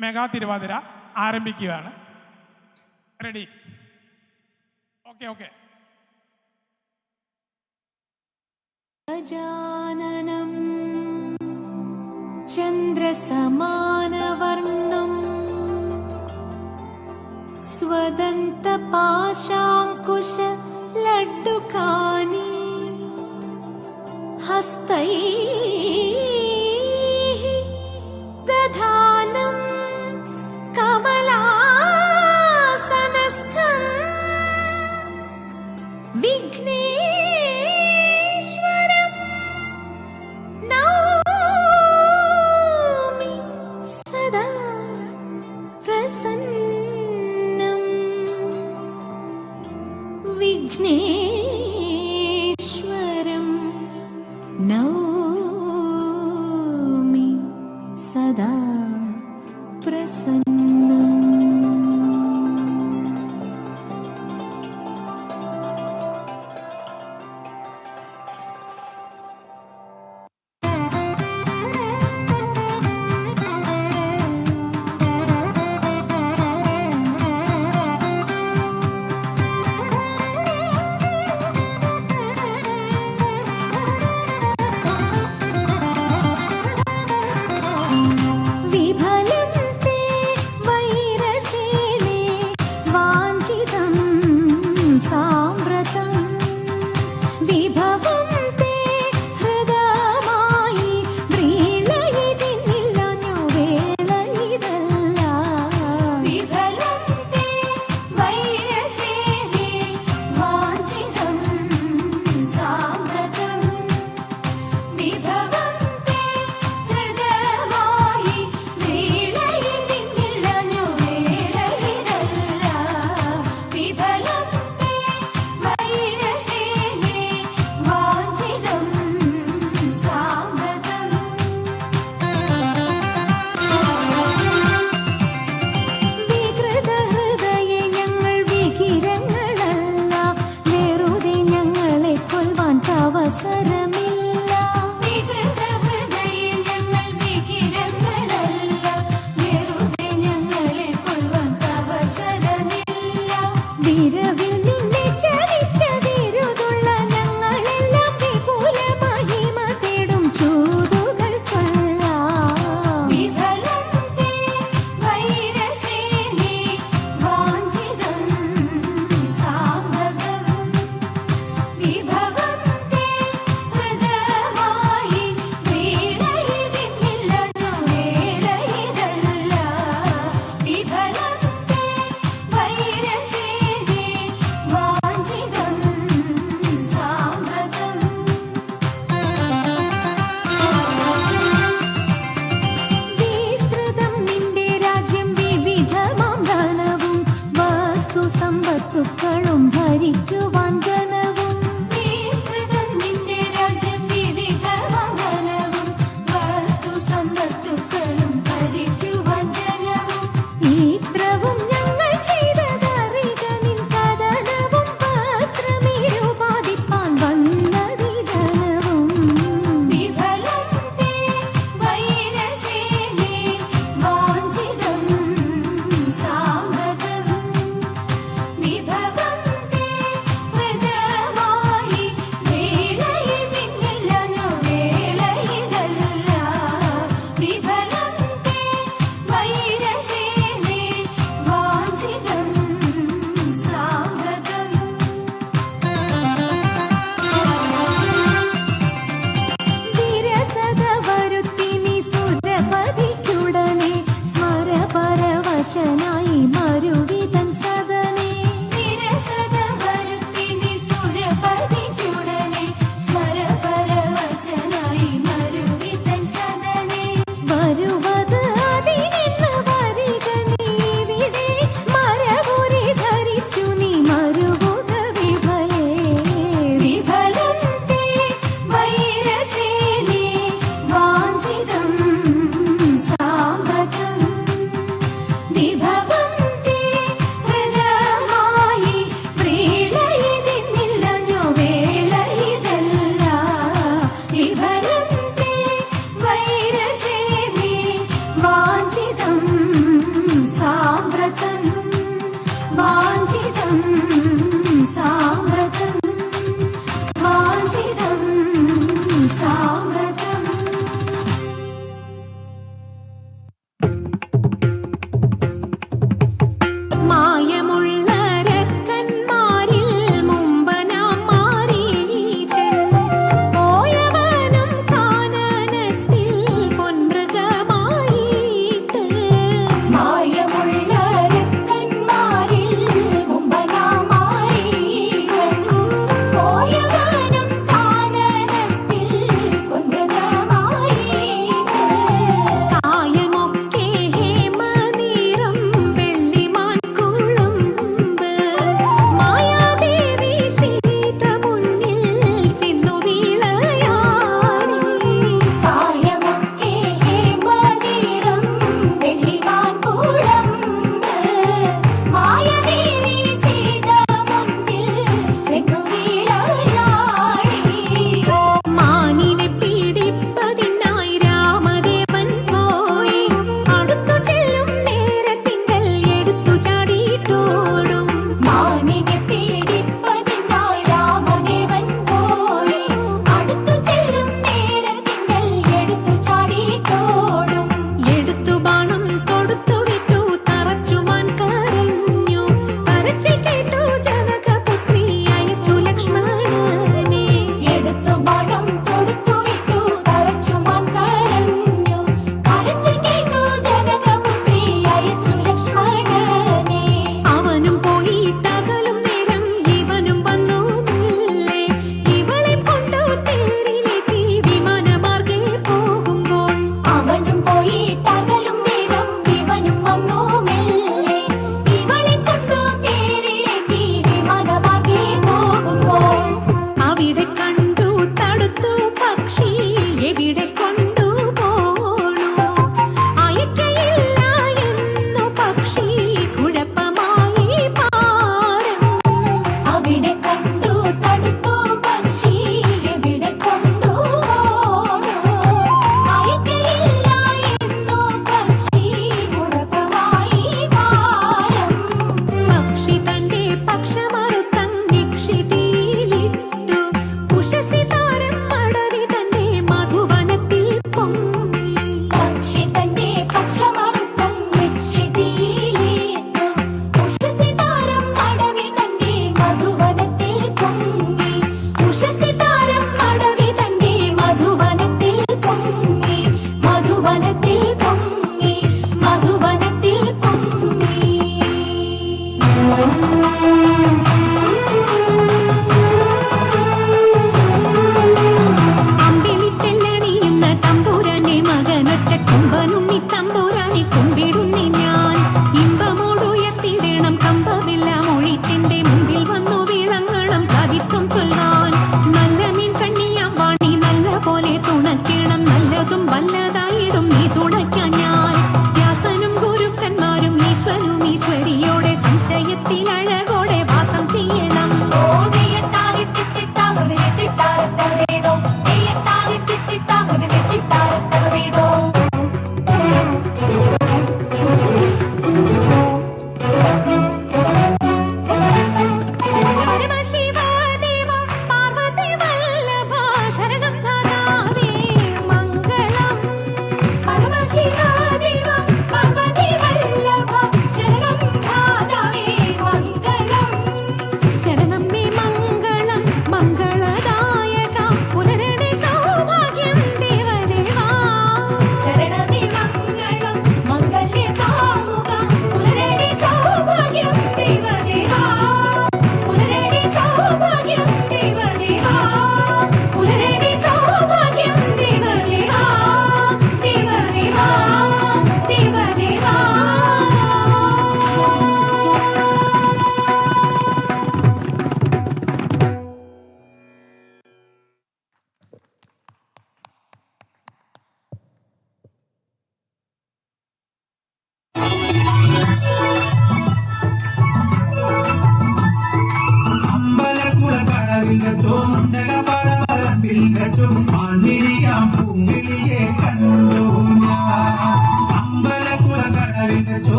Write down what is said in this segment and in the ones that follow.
Mega Thiruvathira ആരംഭിക്കുകയാണ്. Ready okay okay ഗജാനനം ചന്ദ്രസമാനവർണം സ്വതന്ത പാശാങ്കുശ ലഡ്ഡുകാനി ഹസ്തൈ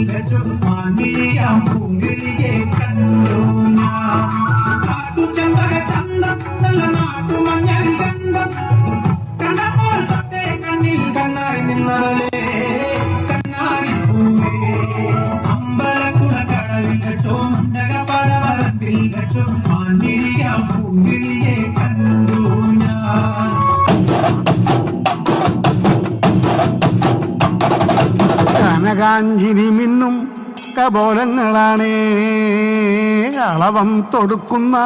Let ketchup, maniya, mu. കാഞ്ചിനി മിന്നും കബോലങ്ങളാണേ അളവം തൊടുക്കുന്ന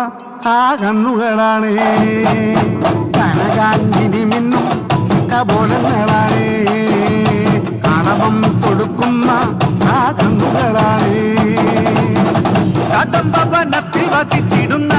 ആ കണ്ണുകളാണേ. കനകാഞ്ചിനി മിന്നും കബോലങ്ങളാണേ അളവം തൊടുക്കുന്ന ആ കണ്ണുകളാണേ. കഥം ഭവനത്തിൽ വസിച്ചിടുന്ന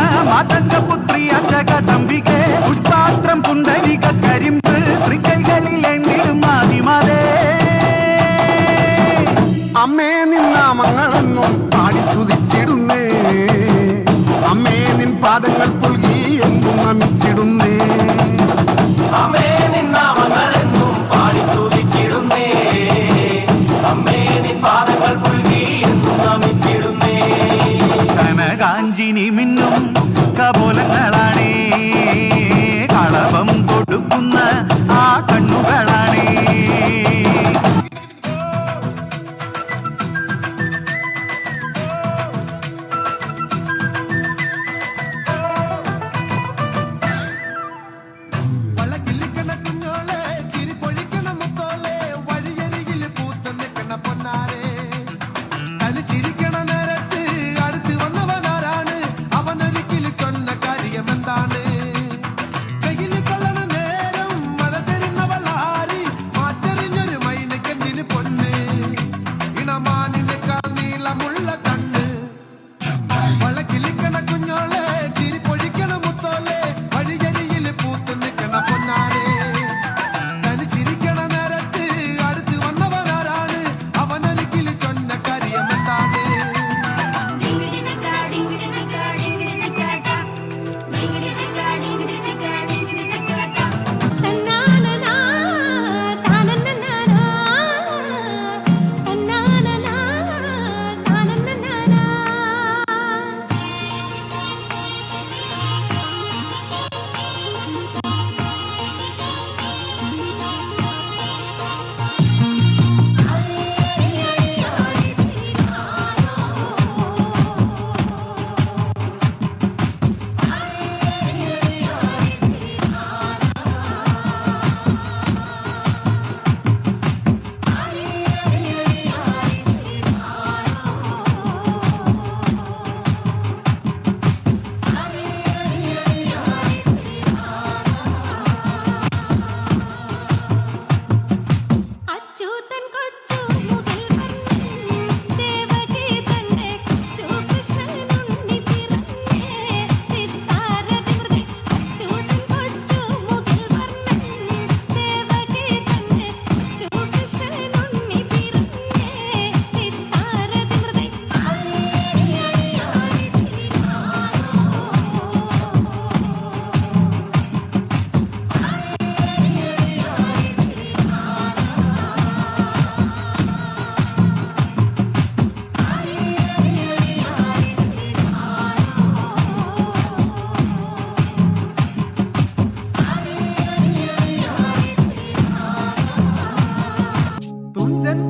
എന്നും അമിച്ചിടുന്നേ.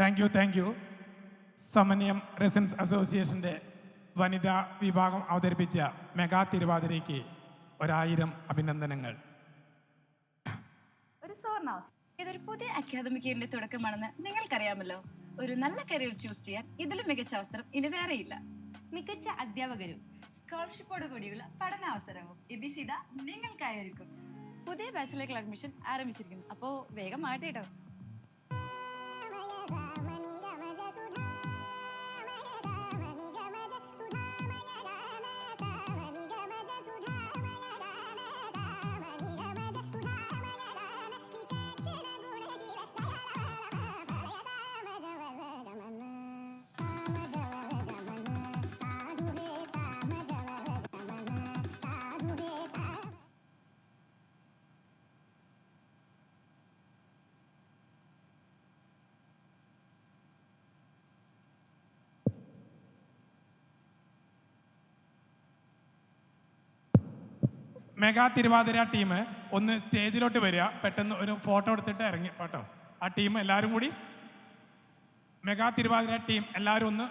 താങ്ക് യു താങ്ക് യു സമന്യം റെസിഡൻസ് അസോസിയേഷന്റെ വനിതാ വിഭാഗം അവതരിപ്പിച്ച മെഗാ തിരുവാതിരയ്ക്ക് ഒരായിരം അഭിനന്ദനങ്ങൾ. ഒരു സുവർണാവസരം. ഇതൊരു പുതിയ അക്കാദമിക് ഇയറിന്റെ തുടക്കമാണെന്ന് നിങ്ങൾക്കറിയാമല്ലോ. ഒരു നല്ല കരിയർ ചൂസ് ചെയ്യാൻ ഇതിലും മികച്ച അവസരം ഇനി വേറെയില്ല. മികച്ച അധ്യാപകരും സ്കോളർഷിപ്പോട് കൂടിയുള്ള പഠനാവസരവും എബിസിത നിങ്ങൾക്കായിരിക്കും പുതിയ ബാച്ചിലേക്കുള്ള അഡ്മിഷൻ ആരംഭിച്ചിരിക്കുന്നു. അപ്പോൾ വേഗം മാറ്റി കേട്ടോ മെഗാ തിരുവാതിര ടീം ഒന്ന് സ്റ്റേജിലോട്ട് വരിക. പെട്ടെന്ന് ഒരു ഫോട്ടോ എടുത്തിട്ട് ഇറങ്ങി. കേട്ടോ. ആ ടീം എല്ലാവരും കൂടി മെഗാ തിരുവാതിര ടീം എല്ലാവരും ഒന്ന്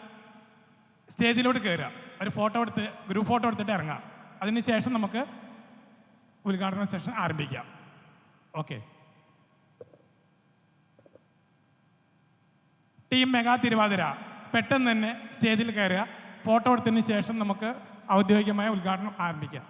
സ്റ്റേജിലോട്ട് കയറുക ഒരു ഫോട്ടോ എടുത്ത് ഗ്രൂപ്പ് ഫോട്ടോ എടുത്തിട്ട് ഇറങ്ങാം അതിനുശേഷം നമുക്ക് ഉദ്ഘാടന സെഷൻ ആരംഭിക്കാം. ഓക്കെ. ടീം മെഗാ തിരുവാതിര പെട്ടെന്ന് തന്നെ സ്റ്റേജിൽ കയറുക ഫോട്ടോ എടുത്തതിന് ശേഷം നമുക്ക് ഔദ്യോഗികമായ ഉദ്ഘാടനം ആരംഭിക്കാം.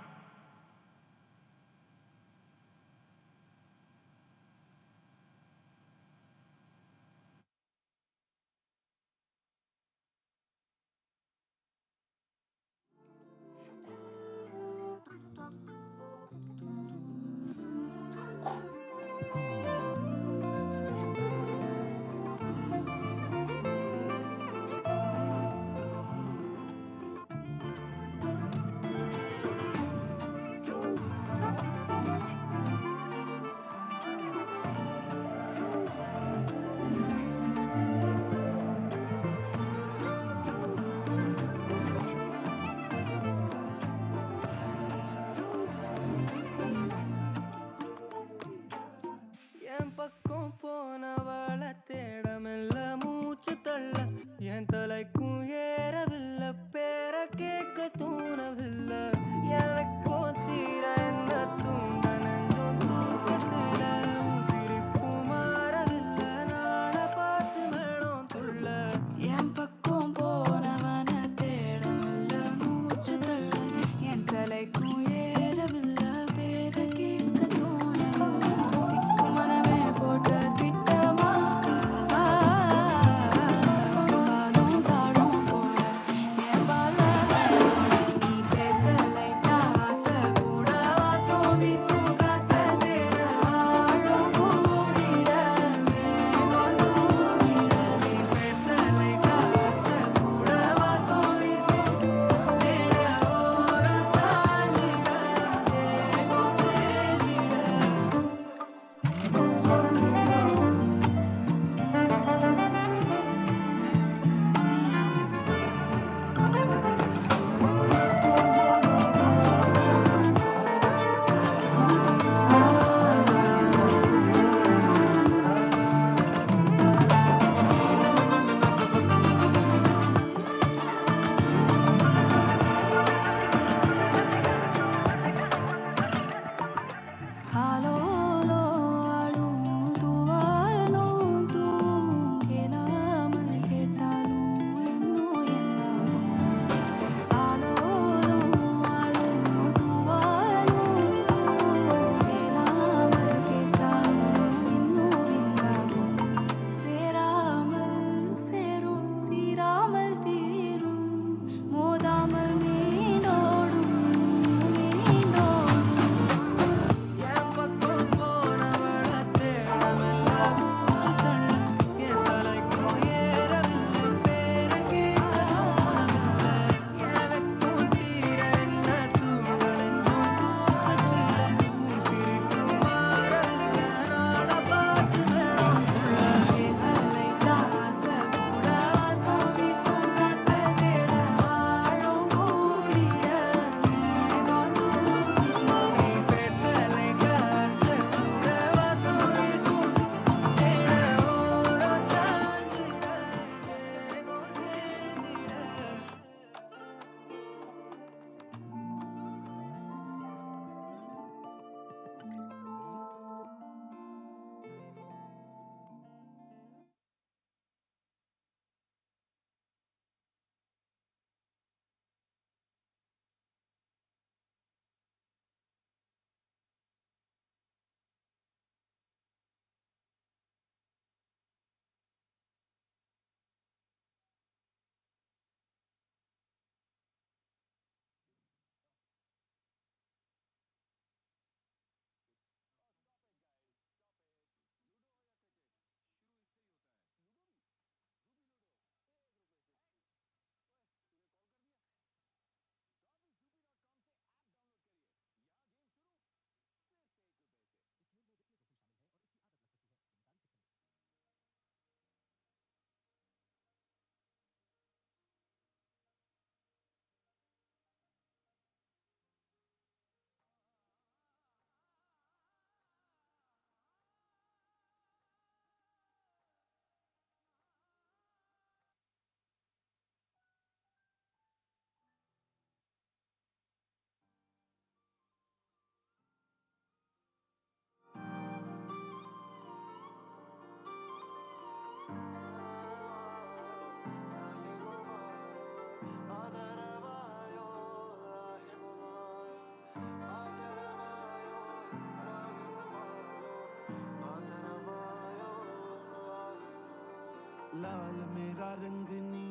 लाल मेरा रंगनी,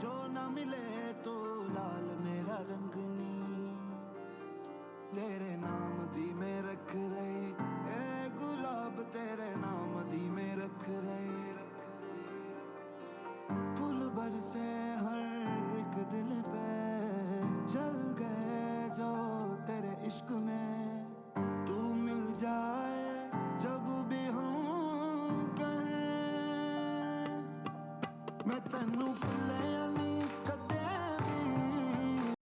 जो न मिले तो लाल मेरा रंगनी। तेरे नाम दी मैं रख